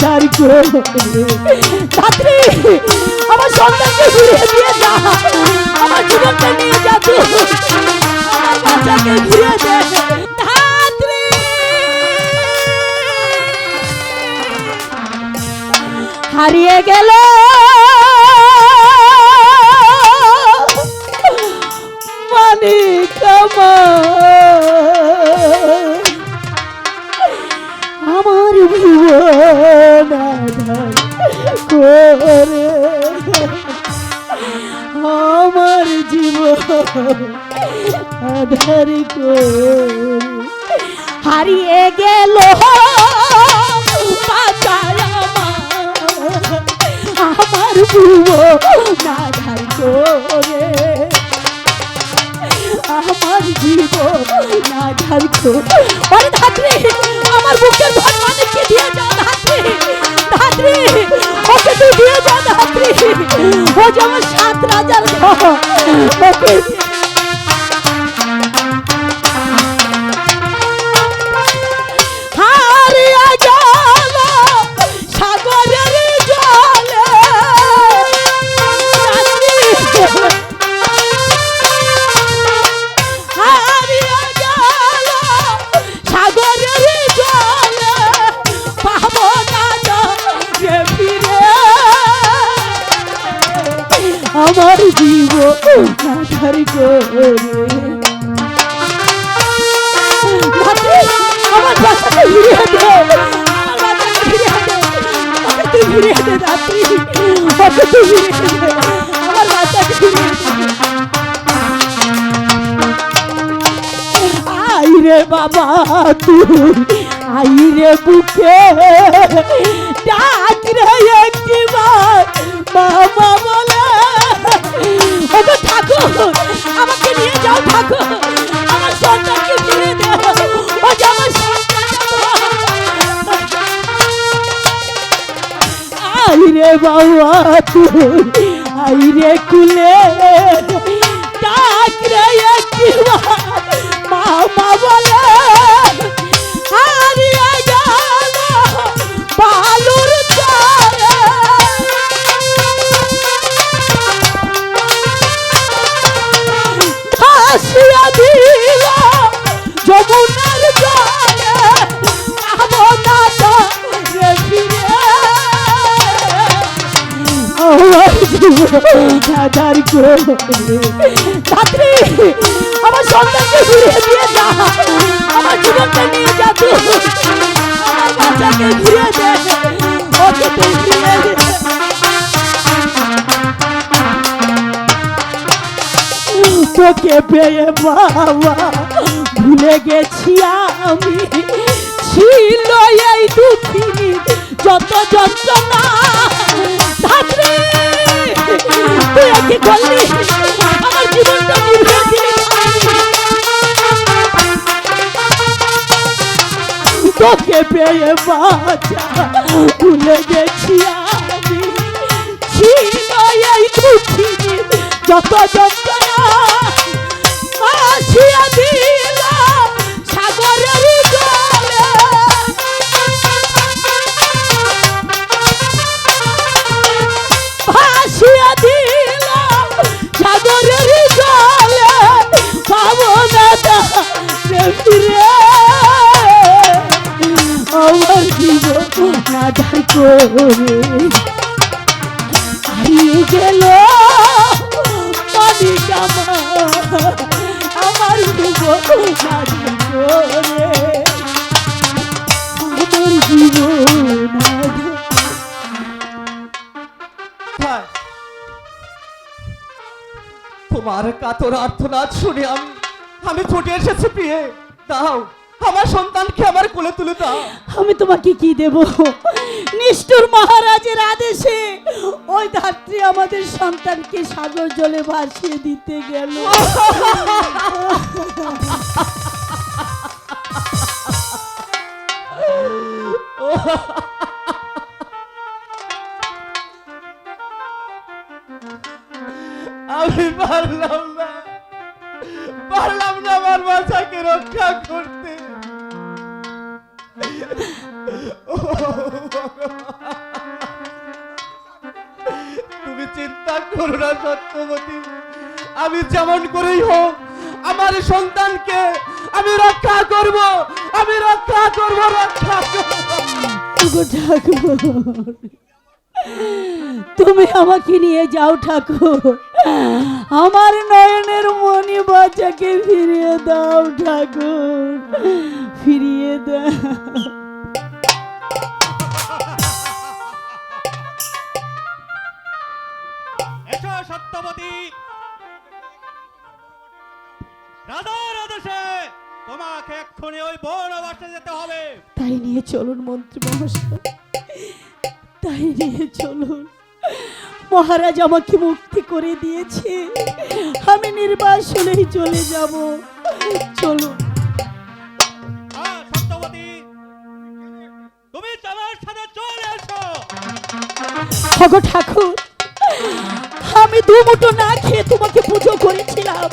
দাদার করে আমার সন্তানকে ফিরিয়ে দিয়ে যা। আমার নিয়ে যা বাচ্চাকে ফিরিয়ে দে। হারিয়ে গেল। মানিক আমার। করে। আমার জীবন আধার হারিয়ে গেল আমার জীবন আধার করে। আমার জীবন আধার করে। আমার বুকের দিয়ে যা ধাত্রী ও যেমন সাত রাজার ধন আধার করে। আমার বাচ্চাকে ফিরিয়ে দে আমার তুই ফিরিয়ে আই রে বাবা, তুই আই রে বুকে। ডাক রে একটিবার বাবা বলে ঠাকুর বাবা তুই আই রে কুলে। ডাক রে মামা বলে আমার জীবন আধার করে। ছাত্রী আমার সন্তানকে ফিরিয়ে দিয়ে যা। আমার জীবনটা নিয়ে যা তুই। আমার বাচ্চাকে ফিরিয়ে দে। ওকে তুই ফিরিয়ে দে। তোকে পেয়ে বাবা ভুলে গেছি আমি। ছিল এই দুঃখিনী যত যন্ত্রণা। ধাত্রী তুই একে করলি আমার জীবনটা নিভে দিলি তোকে পেয়ে ভুলে গেছি যত যন্ত্রণা করে। হারিয়ে গেল আমার? তোমার কাতর আর্থনাদ শুনে আমি আমি ছুটে এসেছি প্রিয়ে দাও। আমার সন্তানকে আমার কোলে তুলে দাও। আমি তোমাকে কি দেব? নিষ্ঠুর মহারাজের আদেশে ওই ধাত্রী আমাদের সন্তানকে সাগর জলে ভাসিয়ে দিতে গেল। আমি পারলাম না। পারলাম না আমার বাচ্চাকে রক্ষা করতে। তুমি চিন্তা করো না, সত্যবতী। আমি যেমন করেই হোক, আমার সন্তানকে আমি রক্ষা করব, আমি রক্ষা করব, রক্ষা ঠাকুর তুমি আমাকে নিয়ে যাও, ঠাকুর। আমার নয়নের মনি বাচ্চাকে ফিরিয়ে দাও, ঠাকুর। ফিরিয়ে দাও। সত্যবতী রাজার আদেশে তোমাকে এক্ষুনি ওই বনবাসে যেতে হবে। তাই নিয়ে চলুন মন্ত্রী মহাশয়। তাই নিয়ে চলুন। মহারাজ আমাকে মুক্তি করে দিয়েছে। আমি নির্বাসনেই চলে যাব। চলুন। তুমি আমার সাথে চলে এসো। ঠাকুর আমি দু মুঠো না খেয়ে তোমাকে পুজো করেছিলাম।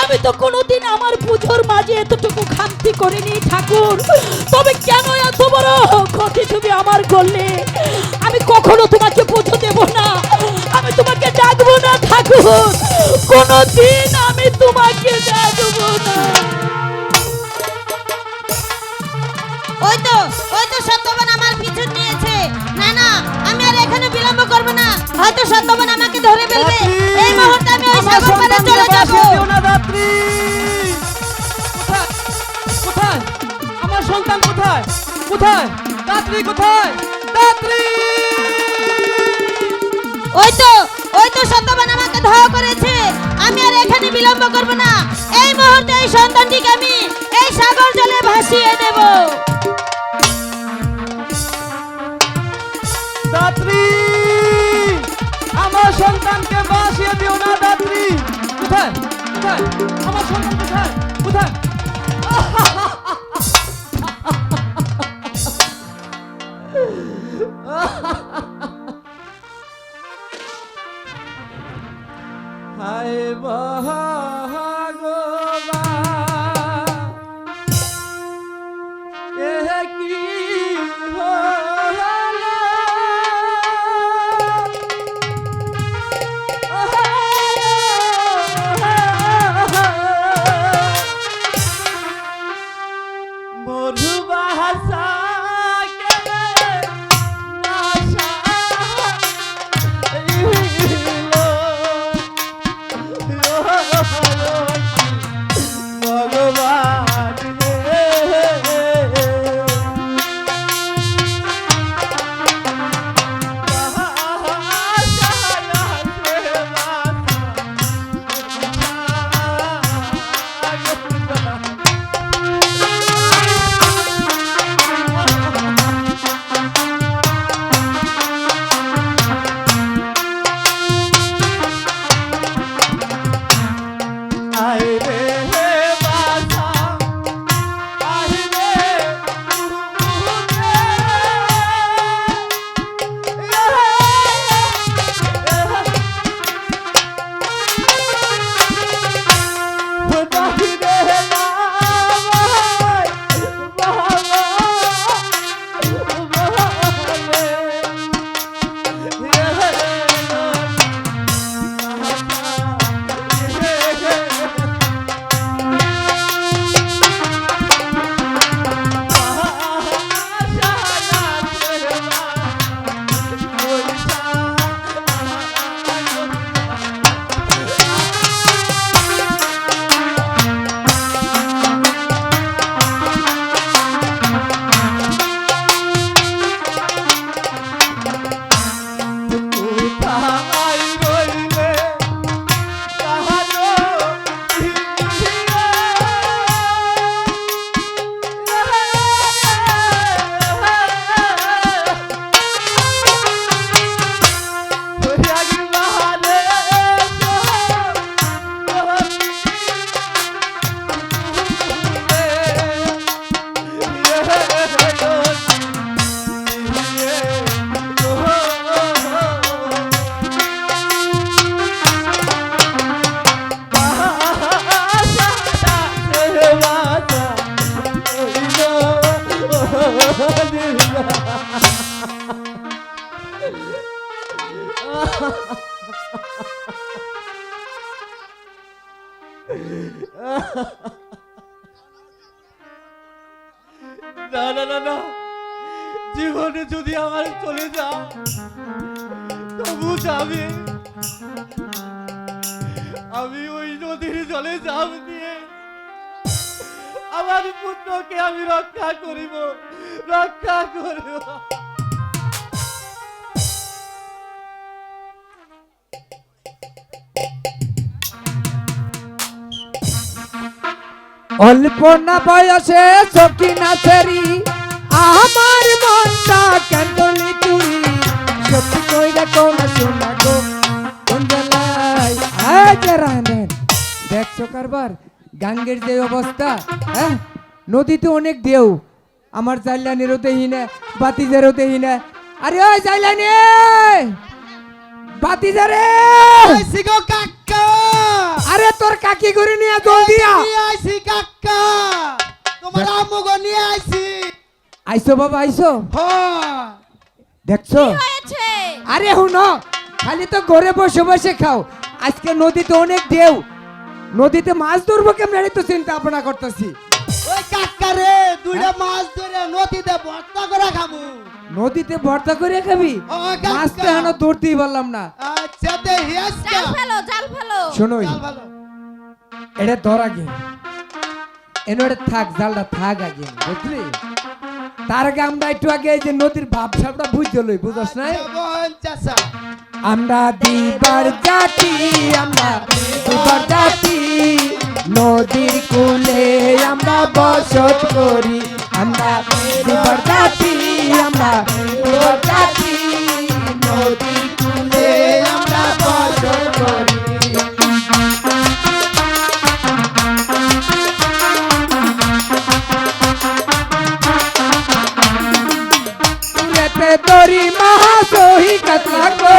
আমি তো কোনোদিন আমার পুজোর মাঝে এতটুকু খান্তি করিনি, ঠাকুর। তবে কেন এত বড় ক্ষতি তুমি আমার করলে? আমি কখনো তোমাকে পুজো দেব না। আমি তোমাকে ডাকবো না, ঠাকুর। কোনোদিন আমি তোমাকে ডাকবো না। আমার পিছু নিয়েছে। না না, আমি আর এখানে বিলম্ব করব না। হয়তো সত্যবান আমাকে ধরে ফেলবে। এই মুহূর্তে আমি ওই সাগর পাড়ে চলে যাব। কোথায়? কোথায়? আমার সন্তান কোথায়? কোথায়? দাত্রী কোথায়? দাত্রী ওই তো ওই তো সত্যবান আমাকে ধোয়া করেছে আমি আর এখানে বিলম্ব করব না। এই মুহূর্তে এই সন্তানটিকে আমি এই সাগর জলে ভাসিয়ে দেব। দাত্রী আমার সন্তানকে বাসিয়ে দিও না দাত্রী? কোথায়? কোথায়? আমার সন্তান কোথায়? কোথায়? হায় ভগবান পুত্রকে আমি রক্ষা করিব রক্ষা করিব। অল্প না বয়সে সখী নাচেরি আমার মনটা কেন করলি তুই সত্যি কইরা কোন শোনা গো কোন জেলায় আয় জেরানেন দেখছ কারবার? গাঙ্গের যে অবস্থা হ্যাঁ? নদীতে অনেক ঢেউ আমার জাইলানিরও দেহি না বাতিজারও দেহি না। আরে ওই জাইলানি! বাতিজারে! আইসি গো কাকা! আরে তোর কাকি করে নিয়ে জলদিয়া নিয়ে আইসি কাকা! তোমার আম্মু গো নিয়ে আইসি আইসো বাবা আইসো। হ্যাঁ দেখছ? হয়েছে? আরে হুনো খালি তো ঘরে বসে বসে খাও। আজকে নদীতে অনেক ঢেউ নদীতে মাছ ধরবো কেমন? তো চিন্তা ভাবনা করতেছি। ওই কাকা দুইটা মাছ ধরে নদীতে ভর্তা করে খাব। নদীতে ভর্তা করে খাবি? ও কাকা। মাছ তো এখনও ধরতেই পারলাম না। আচ্ছা দে হিয়াসকা জাল ফেলো জাল ফেলো। শোনোই এটা ধর আগে। এনে থাক জালটা থাক আগে বুঝলি? তার আগে আমরা একটু আগে এই যে নদীর ভাব ভাবসাবটা বুঝতে লই বুঝছ না আমরা দিবার জাতি আমরা দিবার জাতি। নদীর কূলে আমরা বসত করি। আমরা দিবার জাতি আমরা দিবার জাতি। নদীর তুলেতে তরি মহাসহি কাতলা গো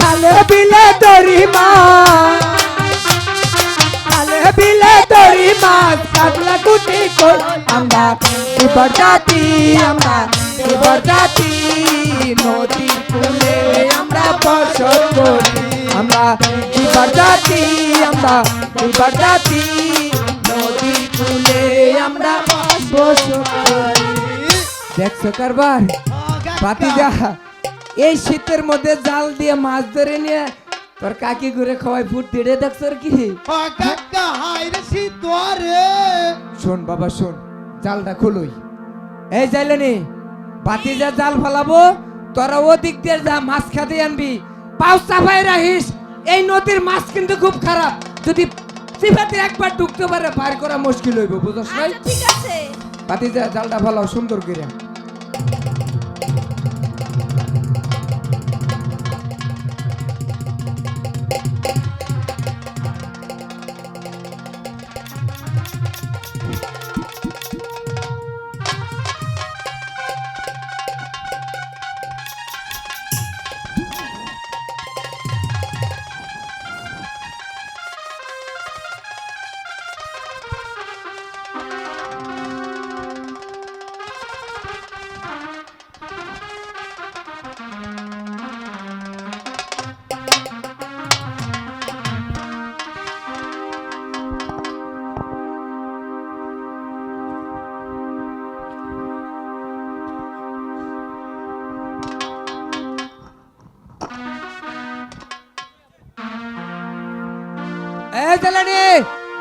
খালে বিলে তরি মা খালে বিলে তরি মাছ কাতলা কুটি কর আমরা? দিবর জাতি, আমরা দিবর জাতি, নদী কুলে আমরা বসত করি। আমরা দিবর জাতি, আমরা দিবর জাতি, নদী কুলে আমরা দেখছ কারবার? পাতিজা এই শীতের মধ্যে জাল দিয়ে মাছ ধরে নিয়ে তোর কাকি ঘুরে খাওয়াই ফুট রে দেখছ আর কি? ও শোন বাবা শোন জালটা খুলুই। এই যাইলেনি বাতি যা জাল ফেলাবো তোরা ওদিক দিয়ে যা মাছ খাতে আনবি। পাও চাপাই রাখিস এই নদীর মাছ কিন্তু খুব খারাপ। যদি সিফাতে একবার ঢুকতে পারে পার করা মুশকিল হইব বুঝছ নাই আচ্ছা ঠিক আছে। বাতি যা জালটা ভালো সুন্দর করে।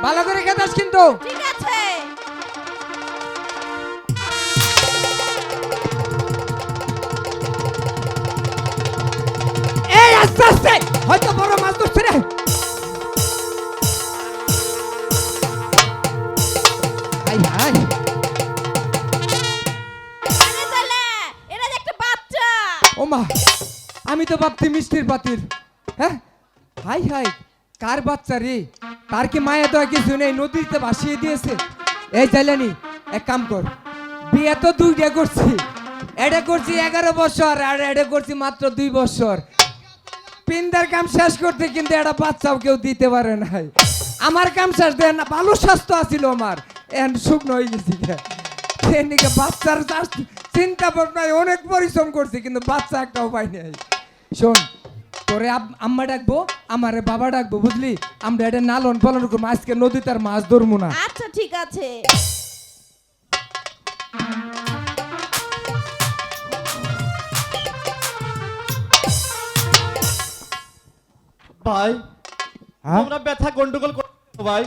ভালো করে খেতাস কিন্তু। ঠিক আছে। এই আস্তে আস্তে হয়তো বড় মাছ ধরছে রে। হাই হাই ও মা আমি তো ভাবছি মিষ্টির পাতির হ্যাঁ? হাই হাই কার বাচ্চা রে? তার কি মায়া দয়া কিছু নেই? নদীতে ভাসিয়ে দিয়েছে। এই চাইলানি এক কাম কর। বিয়ে তো দুইটা করছি। এটা করছি এগারো বছর, আর এটা করছি মাত্র দুই বছর। পিন্দার কাম শেষ করতে কিন্তু একটা বাচ্চাও কেউ দিতে পারে নাই। আমার কাম শেষ দেয় না, ভালো স্বাস্থ্য আছিল আমার। এখন শুকনো হয়ে গেছি এদিকে বাচ্চার চিন্তা ভাবনায় অনেক পরিশ্রম করছি, কিন্তু বাচ্চা একটাও পাই নাই। শোন তোরে আম্মা ডাকবো আমারে বাবা ডাকবো বুঝলি? আমরা এটা নালন পালন করব আজকে নদীতে আর মাছ ধরবো না। আচ্ছা ঠিক আছে। ভাই হ্যাঁ? তোমরা ব্যথা গন্ডগোল করছ ভাই।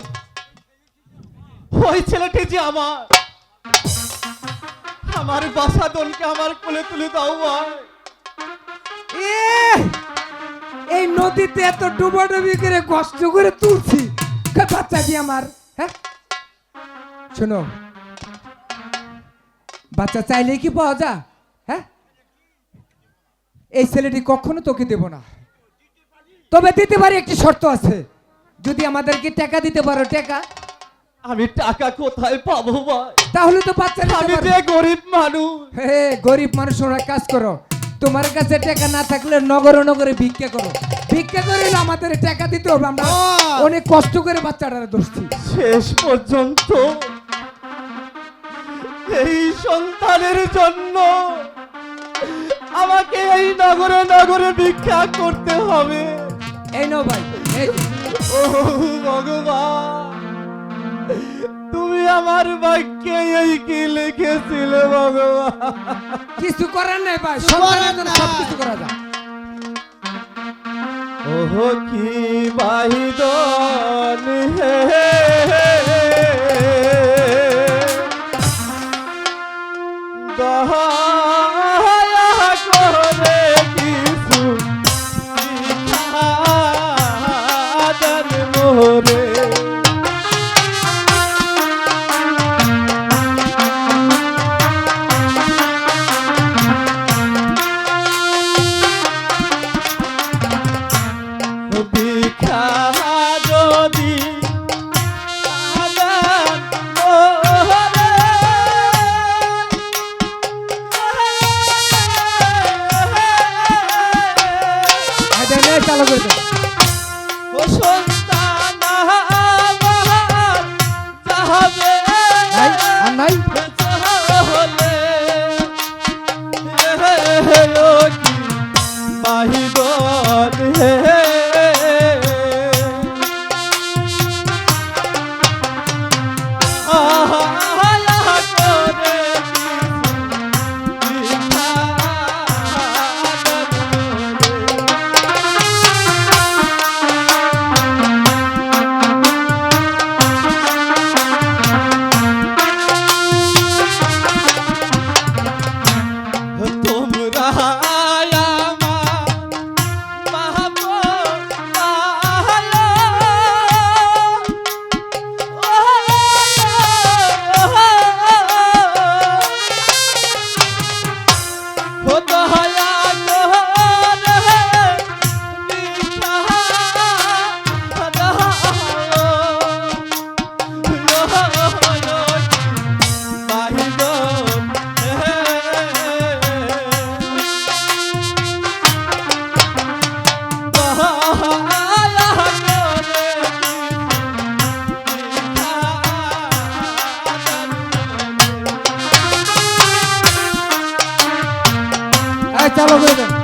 ওই ছেলেটি যে আমার। আমার বাসা দলকে আমার কোলে তুলে দাও ভাই। নদীতে এত ডুবাডুবি করে কষ্ট করে তুলছি। বাচ্চা কি আমার হ্যাঁ? শোনো বাচ্চা চাইলে কি পাওয়া যা হ্যাঁ? এই ছেলেটি কখনো তোকে দেব না। তবে দিতে পারি একটি শর্ত আছে। যদি আমাদেরকে টাকা দিতে পারো টাকা। আমি টাকা কোথায় পাবো ভাই? তাহলে তো বাচ্চা আমি যে গরিব মানুষ। হে গরিব মানুষ ওরা কাজ করো। তোমার কাছে টাকা না থাকলে নগরে নগরে ভিক্ষা করো। ভিক্ষা করে আমাদের টাকা দিতে হবে আমরা অনেক কষ্ট করে বাচ্চাটা ধরছি। শেষ পর্যন্ত এই সন্তানের জন্য আমাকে এই নগরে নগরে ভিক্ষা করতে হবে। এই নাও ভাই ও ভগবান তুমি আমার বাক্যে এই কি লিখেছিলে ভগবান? কিছু করার নেই ভাই সন্তানের জন্য সব কিছু করা যায়। ওহ কি বাহিদন হে আর এই চালু করে দাও